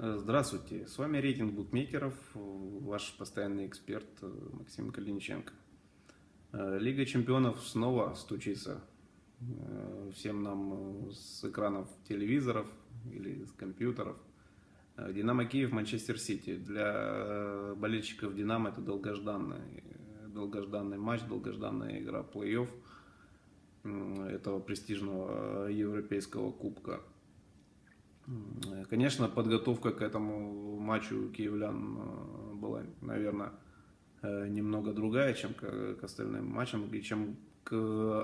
Здравствуйте, с вами рейтинг букмекеров, ваш постоянный эксперт э, Максим Калиниченко. Э, Лига чемпионов снова стучится э, всем нам с экранов телевизоров или с компьютеров. Динамо Киев, Манчестер Сити. Для болельщиков Динамо это долгожданный, долгожданный матч, долгожданная игра плей-офф этого престижного европейского кубка. Конечно, подготовка к этому матчу киевлян э, была, наверное, э, немного другая, чем к, остальным матчам, и чем к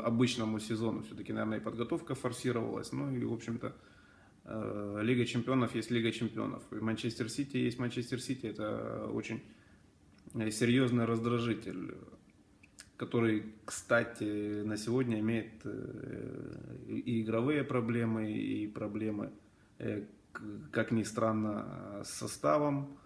обычному сезону. Все-таки, наверное, и подготовка форсировалась. Ну и, в общем-то, э, Лига чемпионов есть Лига чемпионов. И Манчестер Сити есть Манчестер Сити. Это очень серьезный раздражитель, который, кстати, на сегодня имеет и игровые проблемы, и проблемы как ни странно, с составом.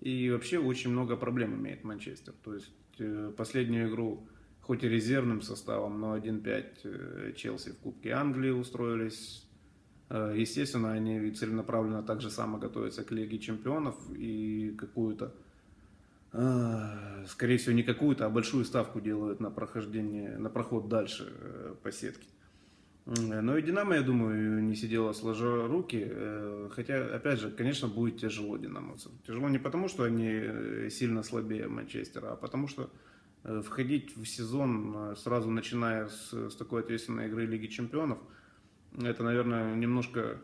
И вообще очень много проблем имеет Манчестер. То есть э, последнюю игру, хоть и резервным составом, но 1-5 э, Челси в Кубке Англии устроились. Естественно, они целенаправленно так же само готовятся к Лиге Чемпионов и какую-то, скорее всего, не какую-то, а большую ставку делают на прохождение, на проход дальше по сетке. Но и Динамо, я думаю, не сидела сложа руки. Э, хотя, опять же, конечно, будет тяжело динамовцам. Тяжело не потому, что они э, сильно слабее Манчестера, а потому что э, входить в сезон, сразу начиная с, с такой ответственной игры Лиги Чемпионов, это, наверное, немножко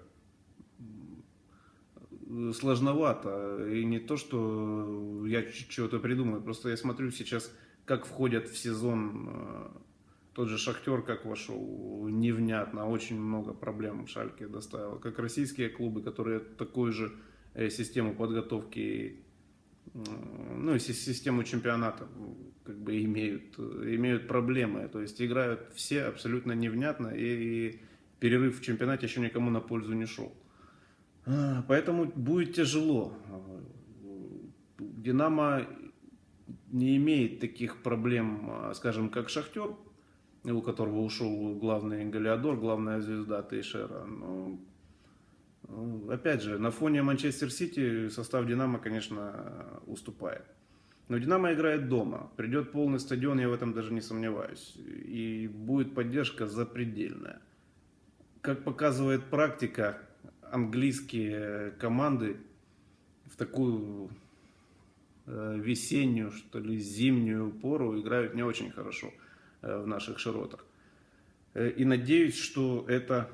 сложновато. И не то, что я чего-то придумаю, просто я смотрю сейчас, как входят в сезон тот же Шахтер как вошел, невнятно, очень много проблем Шальке доставил. Как российские клубы, которые такую же э, систему подготовки, ну и систему чемпионата как бы имеют, имеют проблемы. То есть играют все абсолютно невнятно и перерыв в чемпионате еще никому на пользу не шел. А, поэтому будет тяжело. Динамо не имеет таких проблем, а, скажем, как Шахтер, у которого ушел главный Галиадор, главная звезда Тейшера. Ну, опять же, на фоне Манчестер Сити состав Динамо, конечно, уступает. Но Динамо играет дома. Придет полный стадион, я в этом даже не сомневаюсь. И будет поддержка запредельная. Как показывает практика, английские команды в такую э, весеннюю, что ли, зимнюю пору играют не очень хорошо. Э, в наших широтах. Э, и надеюсь, что это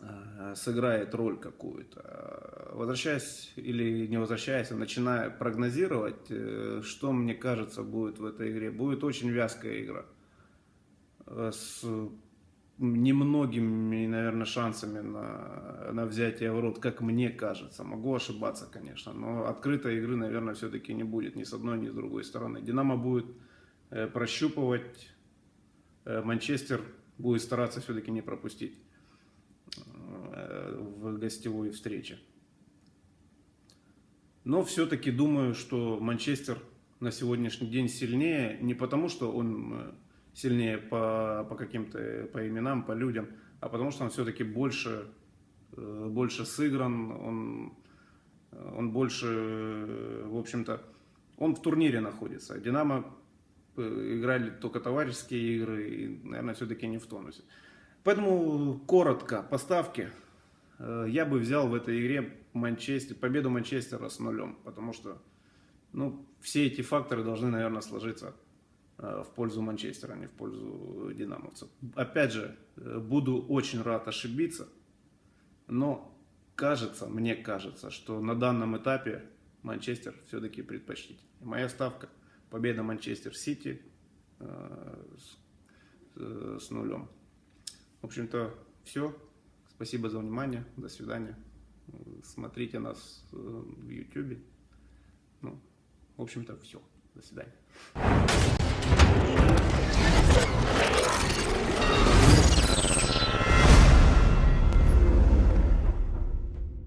э, сыграет роль какую-то. Возвращаясь или не возвращаясь, а начиная прогнозировать, что мне кажется будет в этой игре. Будет очень вязкая игра. С немногими, наверное, шансами на, на взятие ворот, как мне кажется. Могу ошибаться, конечно, но открытой игры, наверное, все-таки не будет ни с одной, ни с другой стороны. Динамо будет прощупывать. Э, Манчестер будет стараться все-таки не пропустить э, в гостевой встрече. Но все-таки думаю, что Манчестер на сегодняшний день сильнее не потому, что он сильнее по, по каким-то по именам, по людям, а потому что он все-таки больше, больше сыгран, он, он больше, в общем-то, он в турнире находится. Динамо Э, играли только товарищеские игры и, наверное, все-таки не в тонусе. Поэтому коротко поставки. Э, я бы взял в этой игре Манчестер, победу Манчестера с нулем, потому что ну, все эти факторы должны, наверное, сложиться э, в пользу Манчестера, а не в пользу динамовцев. Опять же, буду очень рад ошибиться, но кажется, мне кажется, что на данном этапе Манчестер все-таки предпочтительнее. Моя ставка – Победа Манчестер Сити э, с, э, с нулем. В общем-то, все. Спасибо за внимание. До свидания. Смотрите нас э, в YouTube. Ну, в общем-то, все. До свидания.